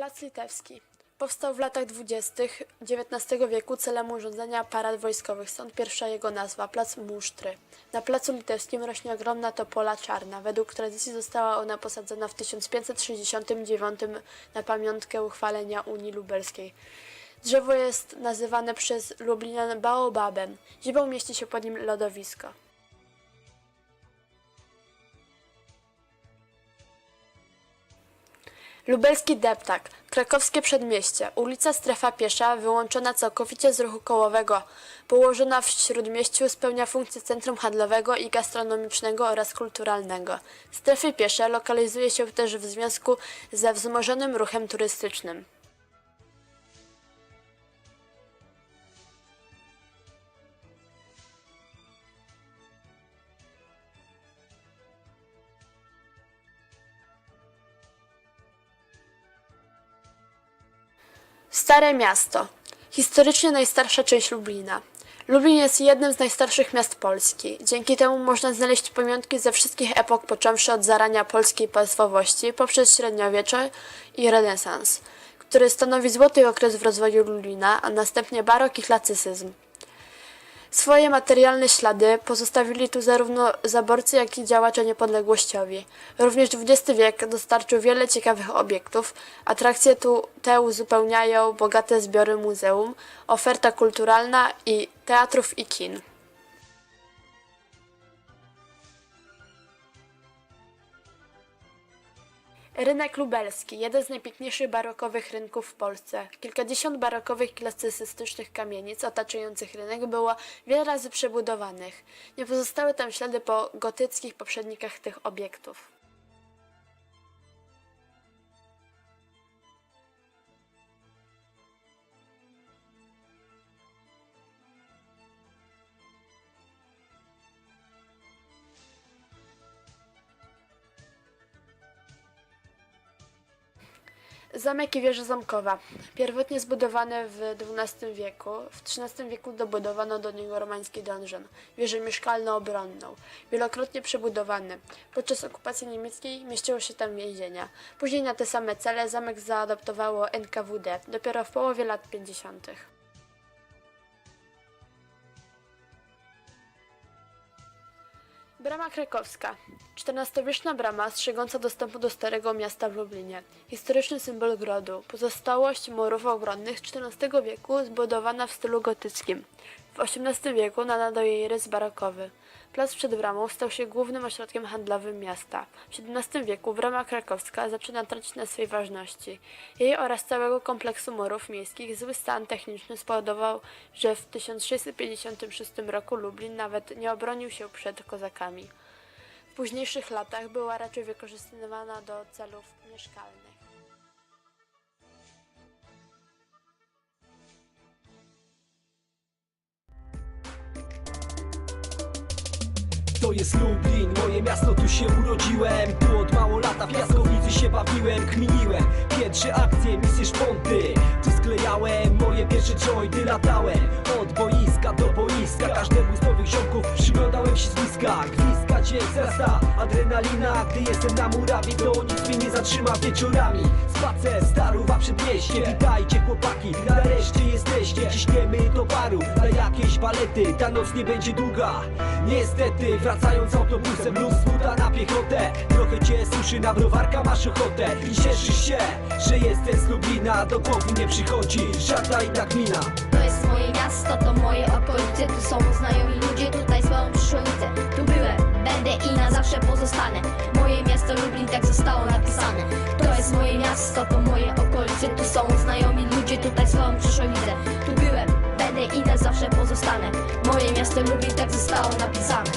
Plac Litewski. Powstał w latach dwudziestych XIX wieku celem urządzenia parad wojskowych, stąd pierwsza jego nazwa, Plac Musztry. Na Placu Litewskim rośnie ogromna topola czarna. Według tradycji została ona posadzona w 1569 na pamiątkę uchwalenia Unii Lubelskiej. Drzewo jest nazywane przez Lublinian baobabem. Zimą mieści się pod nim lodowisko. Lubelski deptak, krakowskie przedmieście, ulica Strefa Piesza, wyłączona całkowicie z ruchu kołowego, położona w śródmieściu, spełnia funkcję centrum handlowego i gastronomicznego oraz kulturalnego. Strefy piesze lokalizuje się też w związku ze wzmożonym ruchem turystycznym. Stare miasto. Historycznie najstarsza część Lublina. Lublin jest jednym z najstarszych miast Polski. Dzięki temu można znaleźć pamiątki ze wszystkich epok, począwszy od zarania polskiej państwowości poprzez średniowiecze i renesans, który stanowi złoty okres w rozwoju Lublina, a następnie barok i klasycyzm. Swoje materialne ślady pozostawili tu zarówno zaborcy, jak i działacze niepodległościowi. Również XX wiek dostarczył wiele ciekawych obiektów. Atrakcje tu te uzupełniają bogate zbiory muzeum, oferta kulturalna i teatrów i kin. Rynek lubelski, jeden z najpiękniejszych barokowych rynków w Polsce. Kilkadziesiąt barokowych klasycystycznych kamienic otaczających rynek było wiele razy przebudowanych. Nie pozostały tam ślady po gotyckich poprzednikach tych obiektów. Zamek i wieża zamkowa. Pierwotnie zbudowane w XII wieku, w XIII wieku dobudowano do niego romański donżon, wieżę mieszkalno-obronną, wielokrotnie przebudowany. Podczas okupacji niemieckiej mieściło się tam więzienia. Później na te same cele zamek zaadoptowało NKWD, dopiero w połowie lat 50. Brama krakowska. XIV-wieczna brama strzegąca dostępu do Starego Miasta w Lublinie. Historyczny symbol grodu. Pozostałość murów obronnych XIV wieku zbudowana w stylu gotyckim. W XVIII wieku nadano jej rys barokowy. Plac przed bramą stał się głównym ośrodkiem handlowym miasta. W XVII wieku brama krakowska zaczyna tracić na swej ważności. Jej oraz całego kompleksu murów miejskich zły stan techniczny spowodował, że w 1656 roku Lublin nawet nie obronił się przed kozakami. W późniejszych latach była raczej wykorzystywana do celów mieszkalnych. To jest Lublin, moje miasto, tu się urodziłem. Tu od mało lata w piaskownicy się bawiłem, kminiłem. Pierwsze akcje, misje szponty. Tu sklejałem moje pierwsze jointy, latałem. Od boiska do boiska, każdemu z nowych ziomków Przyglądałem się z bliska, gwizdka cię wzrasta Adrenalina, gdy jestem na murawie To nic mnie nie zatrzyma wieczorami. Spacer, staruwa przedmieście Witajcie chłopaki, nareszcie jesteście. Ciśniemy do baru, na jakieś balety. Ta noc nie będzie długa. Niestety, wracając autobusem lub z buta na piechotę. Trochę cię suszy, na browarka masz ochotę. I cieszysz się, że jesteś z Lublina. Do głowy nie przychodzi żadna inna gmina. To jest moje miasto, to moje okolice. Tu są znajomi ludzie, tutaj swoją przyszłonicę będę i na zawsze pozostanę. Moje miasto Lublin, tak zostało napisane. To jest moje miasto, to moje okolice. Tu są znajomi ludzie, tutaj swoją przyszłonicę Tu byłem, będę i na zawsze pozostanę. Moje miasto Lublin, tak zostało napisane